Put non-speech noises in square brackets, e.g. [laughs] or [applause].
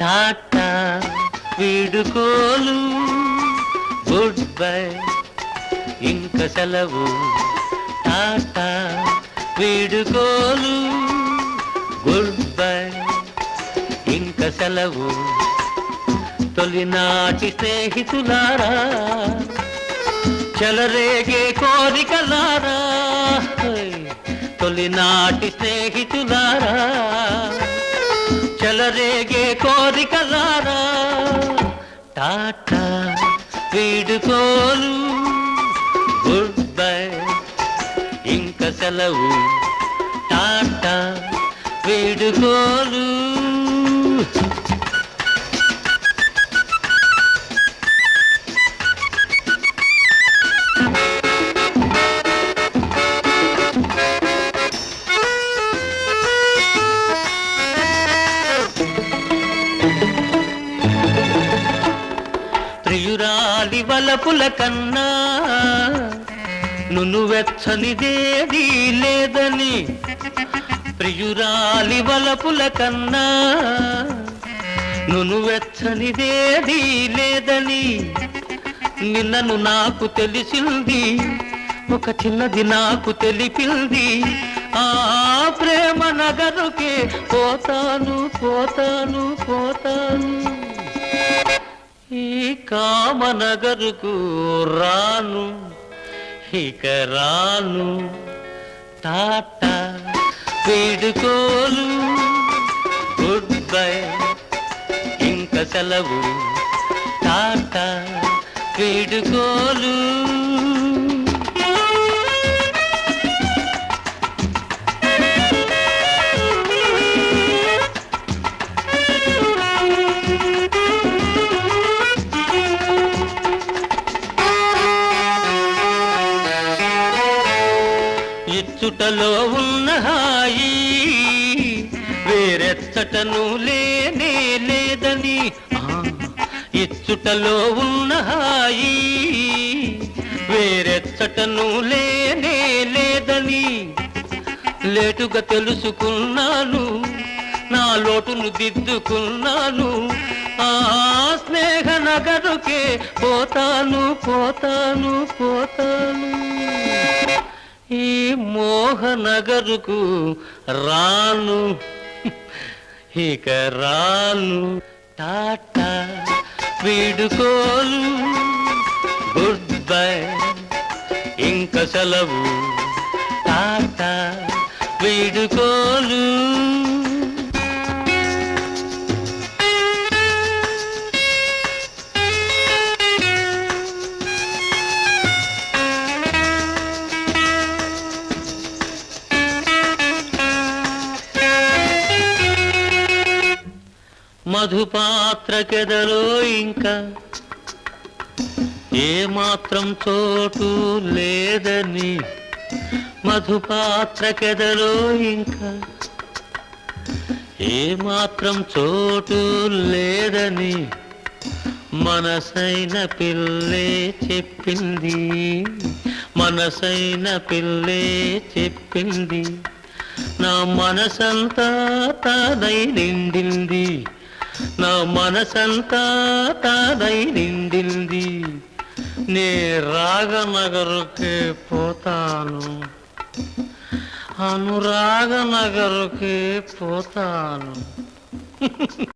టాటా వీడుకోలు good bye ఇంక సెలవు. టాటా వీడుకోలు గుడ్ బై ఇంక సెలవు. తొలినాటి స్నేహితులారా చెలరేగే కోరికలారా తొలినాటి స్నేహితులారా చెలరేగే కోరికలారా? టాటా వీడుకోలు గుడ్ బై ఇంక సెలవు. టాటా వీడుకోలు. ఎదురాలి వలపుల కన్నా నును వెచ్చనిదేది లేదని. ప్రియురాలి వలపుల కన్నా నును వెచ్చనిదేది లేదని. నిన్నను నాకు తెలిసింది ఒక చిన్నది నాకు తెలిపింది. ఆ ప్రేమ నగరుకే పోతాను పోతాను పోతాను. కామనగరుకు రాను ఇక రాను టాటా వీడుకోలు. గుడ్ బై ఇంక సెలవు టాటా వీడుకోలు. ఇచ్చుటలో ఉన్న హాయి వేరెచ్చటను లేనే లేదని. ఆ, ఇచ్చుటలో ఉన్న హాయి వేరెచ్చటను లేనే లేదని. లేటుగా తెలుసుకున్నాను నా లోటును దిద్దుకున్నాను. ఆ స్నేహ నగరుకే పోతాను పోతాను పోతాను. మోహనగరుకు రాను. ఇక రాను. టాటా వీడుకోలు గుడ్ బై ఇంక సెలవు. టాటా వీడుకోలు మధుపాత్ర కెదలో ఇంకా ఏ మాత్రం చోటు లేదని మధుపాత్ర కెదలో ఇంకా ఏ మాత్రం చోటు లేదని మనసైన పిల్లే చెప్పింది మనసైన పిల్లే చెప్పింది. నా మనసంతా తనై నిండింది నా మనసంతా తానై నిండింది. నే రాగనగరుకే పోతాను. అనురాగనగరుకే పోతాను. [laughs]